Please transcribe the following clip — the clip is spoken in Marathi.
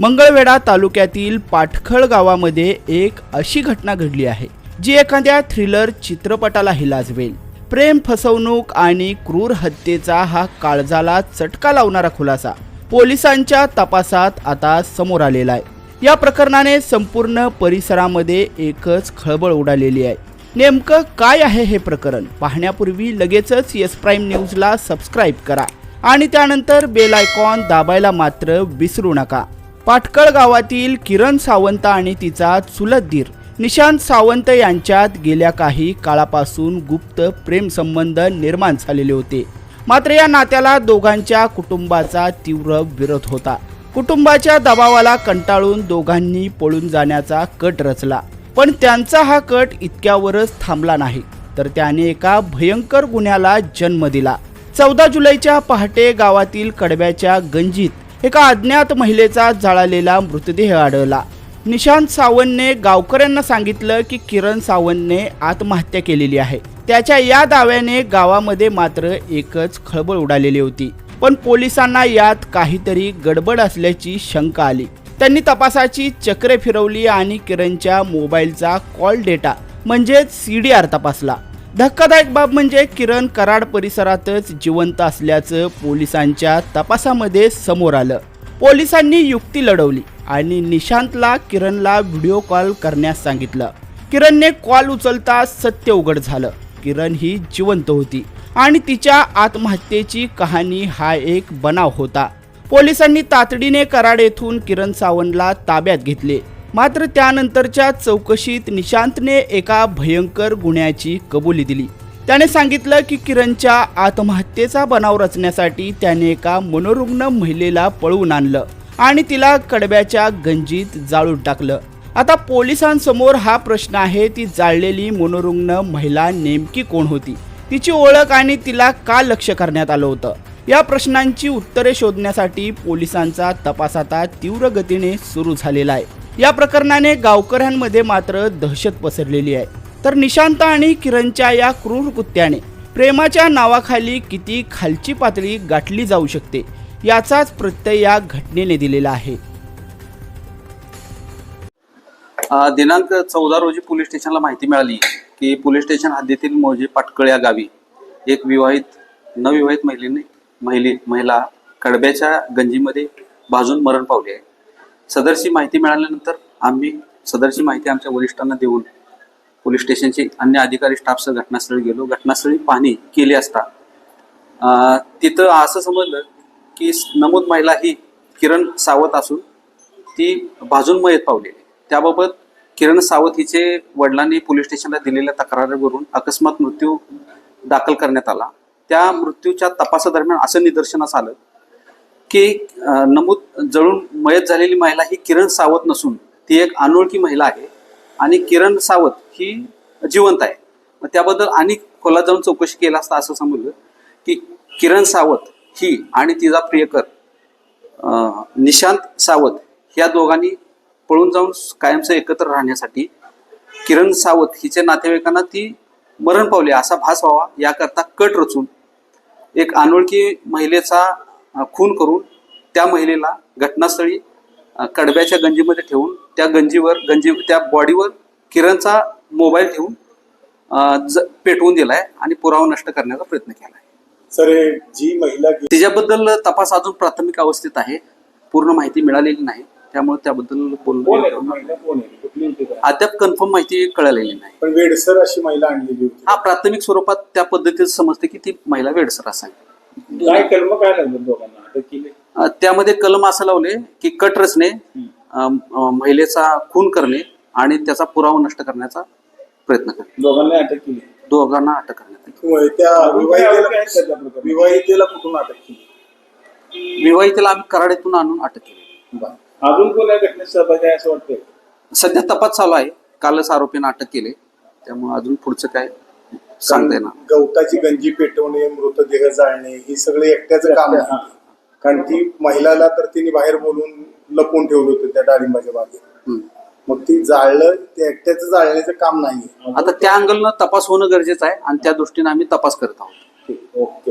मंगळवेढा तालुक्यातील पाटखळ गावामध्ये एक अशी घटना घडली आहे जी एखाद्या थ्रिलर चित्रपटाला हिलाजवेल. प्रेम फसवणूक आणि क्रूर हत्येचा हा काळजाला चटका लावणारा खुलासा पोलिसांच्या तपासात आता समोर आलेला आहे. या प्रकरणाने संपूर्ण परिसरामध्ये एकच खळबळ उडालेली आहे. नेमकं काय आहे हे प्रकरण? पाहण्यापूर्वी लगेचच येस प्राईम न्यूजला सबस्क्राईब करा आणि त्यानंतर बेल आयकॉन दाबायला मात्र विसरू नका. पाटकळ गावातील किरण सावंत आणि तिचा चुलत दीर निशांत सावंत यांच्यात गेल्या काही काळापासून गुप्त प्रेमसंबंध निर्माण झालेले होते. मात्र या नात्याला दोघांच्या कुटुंबाचा तीव्र विरोध होता. कुटुंबाच्या दबावाला कंटाळून दोघांनी पळून जाण्याचा कट रचला. पण त्यांचा हा कट इतक्यावरच थांबला नाही तर त्याने एका भयंकर गुन्ह्याला जन्म दिला. चौदा जुलैच्या पहाटे गावातील कडब्याच्या गंजीत एका अज्ञात महिलेचा जळालेला मृतदेह आढळला. निशांत सावंतने गावकऱ्यांना सांगितलं की किरण सावंतने आत्महत्या केलेली आहे. त्याच्या या दाव्याने गावामध्ये मात्र एकच खळबळ उडालेली होती. पण पोलिसांना यात काहीतरी गडबड असल्याची शंका आली. त्यांनी तपासाची चक्रे फिरवली आणि किरणच्या मोबाईलचा कॉल डेटा म्हणजेच सी डी आर तपासला. धक्कादायक बाब म्हणजे किरण कराड परिसरातच जिवंत असल्याचं पोलिसांच्या तपासामध्ये समोर आलं. पोलिसांनी युक्ती लढवली आणि निशांतला किरणला व्हिडिओ कॉल करण्यास सांगितलं. किरणने कॉल उचलता सत्य उघड झालं. किरण ही जिवंत होती आणि तिच्या आत्महत्येची कहाणी हा एक बनाव होता. पोलिसांनी तातडीने कराड येथून किरण सावंतला ताब्यात घेतले. मात्र त्यानंतरच्या चौकशीत निशांतने एका भयंकर गुन्ह्याची कबुली दिली. त्याने सांगितलं की किरणच्या आत्महत्येचा बनाव रचण्यासाठी त्याने एका मनोरुग्ण महिलेला पळवून आणलं आणि तिला कडब्याच्या गंजीत जाळून टाकलं. आता पोलिसांसमोर हा प्रश्न आहे ती जाळलेली मनोरुग्ण महिला नेमकी कोण होती? तिची ओळख आणि तिला का लक्ष करण्यात आलं होतं? या प्रश्नांची उत्तरे शोधण्यासाठी पोलिसांचा तपास आता तीव्र गतीने सुरू झालेला आहे. या प्रकरणाने गावकऱ्यांमध्ये मात्र दहशत पसरलेली आहे. तर निशांत आणि किरणच्या या क्रूर कृत्याने प्रेमाच्या नावाखाली किती खालची पातळी गाठली जाऊ शकते याचाच प्रत्यय या घटनेने दिलेला आहे. दिनांक चौदा रोजी पोलीस स्टेशनला माहिती मिळाली की पोलीस स्टेशन हद्दीतील मोजे पाटकळ या गावी एक विवाहित नवविवाहित महिलेने महिले महिला कडब्याच्या गंजीमध्ये भाजून मरण पावली आहे. सदरची माहिती मिळाल्यानंतर आम्ही सदरची माहिती आमच्या वरिष्ठांना देऊन पोलीस स्टेशनचे अन्य अधिकारी स्टाफसह घटनास्थळी गेलो. घटनास्थळी पाहणी केली असता तिथं असं समजलं की नमूद महिला ही किरण सावत असून ती भाजून मयत पावलेली त्याबाबत किरण सावत हिचे वडिलांनी पोलीस स्टेशनला दिलेल्या तक्रारीवरून अकस्मात मृत्यू दाखल करण्यात आला. त्या मृत्यूच्या तपासादरम्यान असं निदर्शनास आलं की नमूद जळून मयत झालेली महिला ही किरण सावत नसून ती एक अनोळखी महिला आहे. आणि किरण सावत ही जिवंत आहे. मग त्याबद्दल आणि खोलात जाऊन चौकशी केला असता असं समजलं की किरण सावत ही आणि तिचा प्रियकर निशांत सावत या दोघांनी पळून जाऊन कायमचं एकत्र राहण्यासाठी किरण सावत हिच्या नातेवाईकांना ती मरण पावली असा भास व्हावा याकरता कट रचून एक अनोळखी महिलेचा खून करून त्या महिलेला घटनास्थळी कडब्याच्या गंजीमध्ये ठेवून त्या गंजीवर गंजी त्या बॉडीवर किरणचा मोबाईल ठेवून पेटवून दिलाय आणि पुरावा नष्ट करण्याचा प्रयत्न केलाय. सर हे जी महिला तिच्याबद्दल तपास अजून प्राथमिक अवस्थेत आहे. पूर्ण माहिती मिळालेली नाही. त्यामुळे त्याबद्दल बोलणं आहे? आहे? अद्याप कन्फर्म माहिती कळलेली नाही. पण वेडसर अशी महिला आणलेली हा प्राथमिक स्वरूपात त्या पद्धतीत समजते की ती महिला वेडसर असावी. काय कलम काय लागलं दोघांना? अटक केली अ, त्यामध्ये कलम असं लावले की कट अ, अ, महिलेचा खून करणे आणि त्याचा पुरावा नष्ट करण्याचा प्रयत्न करणे. दोघांना अटक केली. दोघांना अटक करण्यात आली. होय, त्या विवाहितेला विवाहितेला कुठून अटक केली? विवाहितेला आम्ही कराडीतून आणून अटक केली. बरं. अजून कोण या घटनेत सहभागी आहे असं वाटतंय? सध्या तपास चालू आहे. कालच आरोपींना अटक केली. त्यामुळे अजून पुढचं काय? सांगता येणार गवताची गंजी पेटवणे मृतदेह जाळणे ही सगळे एकट्याचं काम हा. आहे कारण ती महिलाला तर तिने बाहेर बोलून लपवून ठेवलं होतं त्या डाळिंबाच्या बागेत. मग ती जाळलं ते एकट्याचं जाळण्याचं काम नाहीये. आता त्या अँगलनं तपास होणं गरजेचं आहे आणि त्या दृष्टीने आम्ही तपास करत आहोत. ओके.